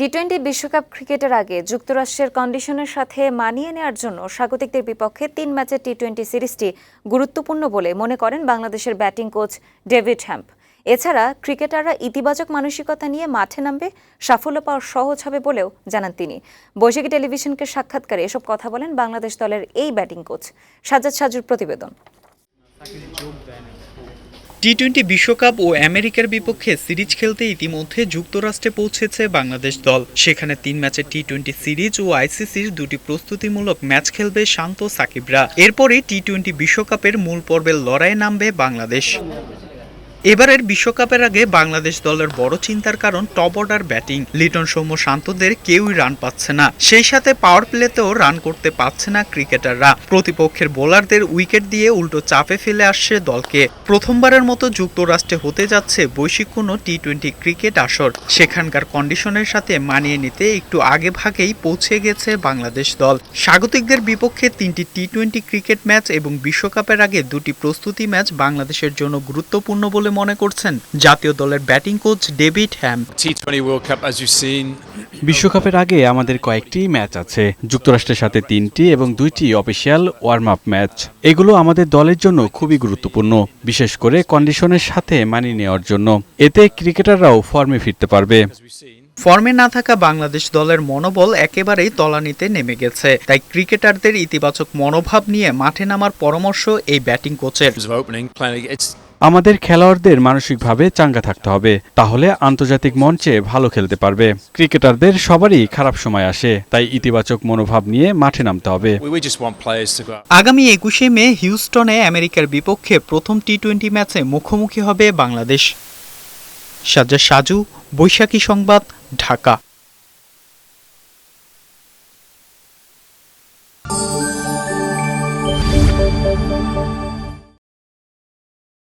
T twenty বিশ্বকাপ ক্রিকেটের আগে যুক্তরাষ্ট্রের কন্ডিশনের সাথে মানিয়ে নেওয়ার জন্য স্বাগতিকদের বিপক্ষে তিন ম্যাচের টি টোয়েন্টি সিরিজটি গুরুত্বপূর্ণ বলে মনে করেন বাংলাদেশের ব্যাটিং কোচ ডেভিড হ্যাম্প এছাড়া ক্রিকেটাররা ইতিবাচক মানসিকতা নিয়ে মাঠে নামবে, সাফল্য পাওয়া সহজ হবে বলেও জানান তিনি। বৈশাখী টেলিভিশনকে সাক্ষাৎকারে এসব কথা বলেন বাংলাদেশ দলের এই ব্যাটিং কোচ সাজাদ সাজুর প্রতিবেদন। টি টোয়েন্টি বিশ্বকাপ ও আমেরিকার বিপক্ষে সিরিজ খেলতে ইতিমধ্যে যুক্তরাষ্ট্রে পৌঁছেছে বাংলাদেশ দল। সেখানে তিন ম্যাচের টি টোয়েন্টি সিরিজ ও আইসিসির দুটি প্রস্তুতিমূলক ম্যাচ খেলবে শান্ত সাকিবরা। এরপরে টি টোয়েন্টি বিশ্বকাপের মূল পর্বের লড়াইয়ে নামবে বাংলাদেশ। এবারের বিশ্বকাপের আগে বাংলাদেশ দলের বড় চিন্তার কারণ top order batting. Liton Soumya শান্তদের কেউই রান পাচ্ছে না। সেই সাথে পাওয়ার প্লেতেও রান করতে পারছে না ক্রিকেটাররা। প্রতিপক্ষের বোলারদের উইকেট দিয়ে উল্টো চাপে ফেলে আসছে দলকে। প্রথমবারের মতো যুক্তরাষ্ট্রে হতে যাচ্ছে বৈশ্বিক কোনো টি টোয়েন্টি ক্রিকেট আসর। সেখানকার কন্ডিশনের সাথে মানিয়ে নিতে একটু আগে ভাগেই পৌঁছে গেছে বাংলাদেশ দল। স্বাগতিকদের বিপক্ষে তিনটি টি টোয়েন্টি ক্রিকেট ম্যাচ এবং বিশ্বকাপের আগে দুটি প্রস্তুতি ম্যাচ বাংলাদেশের জন্য গুরুত্বপূর্ণ বলে মনে করছেন জাতীয় দলের batting coach David Hemp. T20 World Cup, as you've seen, বিশ্বকাপের আগে আমাদের কয়েকটি ম্যাচ আছে যুক্তরাষ্ট্রের সাথে তিনটি এবং দুইটি অফিসিয়াল ওয়ার্ম আপ ম্যাচ। এগুলো আমাদের দলের জন্য খুবই গুরুত্বপূর্ণ বিশেষ করে কন্ডিশনের সাথে মানিয়ে নেওয়ার জন্য। এতে ক্রিকেটাররাও ফর্মে ফিরতে পারবে। ফর্মে না থাকা বাংলাদেশ দলের মনোবল একেবারেই তলানিতে নেমে গেছে তাই ক্রিকেটারদের ইতিবাচক মনোভাব নিয়ে মাঠে নামার পরামর্শ এই ব্যাটিং কোচের। আমাদের খেলোয়াড়দের মানসিকভাবে চাঙ্গা থাকতে হবে তাহলে আন্তর্জাতিক মঞ্চে ভালো খেলতে পারবে। ক্রিকেটারদের সবারই খারাপ সময় আসে তাই ইতিবাচক মনোভাব নিয়ে মাঠে নামতে হবে. আগামী একুশে মে হিউস্টনে আমেরিকার বিপক্ষে প্রথম টি টোয়েন্টি ম্যাচে মুখোমুখি হবে বাংলাদেশ। সাজ্জা সাজু বৈশাখী সংবাদ ঢাকা।